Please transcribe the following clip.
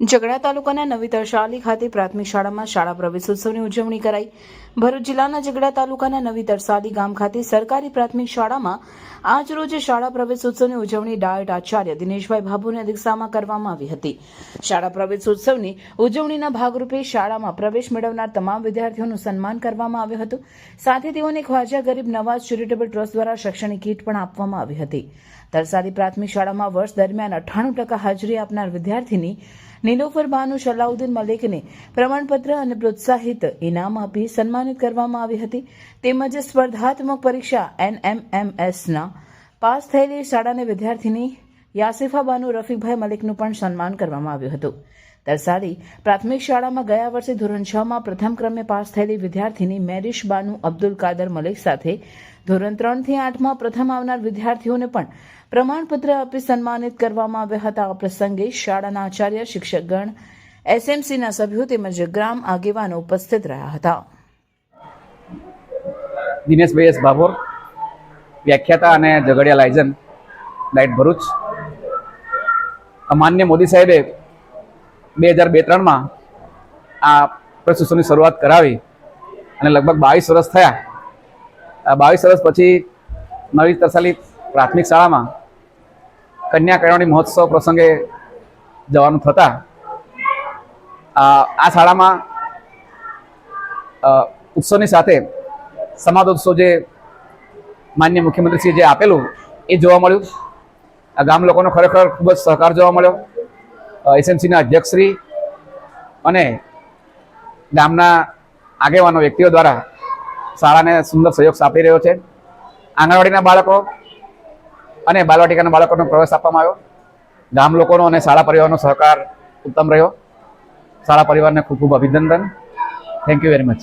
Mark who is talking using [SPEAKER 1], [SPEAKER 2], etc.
[SPEAKER 1] ઝઘડા તાલુકાના નવી તરસાલી ખાતે પ્રાથમિક શાળામાં શાળા પ્રવેશોત્સવની ઉજવણી કરાઈ. ભરૂચ જિલ્લાના ઝઘડા તાલુકાના નવી તરસાલી ગામ ખાતે સરકારી પ્રાથમિક શાળામાં આજ રોજ શાળા પ્રવેશોત્સવની ઉજવણી ડાયટ આચાર્ય દિનેશભાઈ ભાભુની અધ્યક્ષતામાં કરવામાં આવી હતી. શાળા પ્રવેશોત્સવની ઉજવણીના ભાગરૂપે શાળામાં પ્રવેશ મેળવનાર તમામ વિદ્યાર્થીઓનું સન્માન કરવામાં આવ્યું હતું. સાથે તેઓને ખ્વાજા ગરીબ નવાજ ચેરિટેબલ ટ્રસ્ટ દ્વારા શૈક્ષણિક કીટ પણ આપવામાં આવી હતી. તરસાલી પ્રાથમિક શાળામાં વર્ષ દરમિયાન અઠ્ઠાણું ટકા હાજરી આપનાર વિદ્યાર્થીની નીલોફર બાનુ સલાઉદ્દીન મલિકને પ્રમાણપત્ર અને પ્રોત્સાહિત ઇનામ આપી સન્માનિત કરવામાં આવી હતી. તેમજ સ્પર્ધાત્મક પરીક્ષા એનએમએમએસના પાસ થયેલી શાળાની વિદ્યાર્થીની યાસિફા બાનુ રફીકભાઈ મલિકનું પણ સન્માન કરવામાં આવ્યું હતું. તરસાલી પ્રાથમિક શાળામાં ગયા વર્ષે ધોરણ છ માં પ્રથમ ક્રમે પાસ થયેલી વિદ્યાર્થીની મેરિશ બાનુ અબ્દુલ કાદર મલિક સાથે ધોરણ ત્રણથી આઠમાં પ્રથમ આવનાર વિદ્યાર્થીઓને પણ પ્રમાણપત્ર આપી સન્માનિત કરવામાં આવ્યા હતા. આ પ્રસંગે શાળાના આચાર્ય, શિક્ષકગણ, એસએમસીના સભ્યો તેમજ ગ્રામ આગેવાનો ઉપસ્થિત રહ્યા હતા.
[SPEAKER 2] દિનેશભાઈ એસ ભાભોર, વ્યાખ્યાતા અને ઝઘડિયા લાયઝન લાઇટ ભરૂચ. માન્ય મોદી સાહેબે બે હજાર બે ત્રણમાં આ પ્રશિક્ષણની શરૂઆત કરાવી અને લગભગ બાવીસ વર્ષ થયા. બાવીસ વર્ષ પછી નવી તરસાલી પ્રાથમિક શાળામાં કન્યા કેળવણી મહોત્સવ પ્રસંગે જવાનું થતાં, આ શાળામાં ઉત્સવની સાથે સમાજોત્સવ જે માન્ય મુખ્યમંત્રીશ્રીએ જે આપેલું એ જોવા મળ્યું. ગામ લોકોનો ખરેખર ખૂબ જ સહકાર જોવા મળ્યો. એસએમસીના અધ્યક્ષશ્રી અને ગામના આગેવાનો વ્યક્તિઓ દ્વારા શાળાને સુંદર સહયોગ આપી રહ્યો છે. આંગણવાડીના બાળકો અને બાલવાટિકાના બાળકોનો પ્રવેશ આપવામાં આવ્યો. ગામ લોકોનો અને શાળા પરિવારનો સહકાર ઉત્તમ રહ્યો. શાળા પરિવારને ખૂબ ખૂબ અભિનંદન. Thank you very much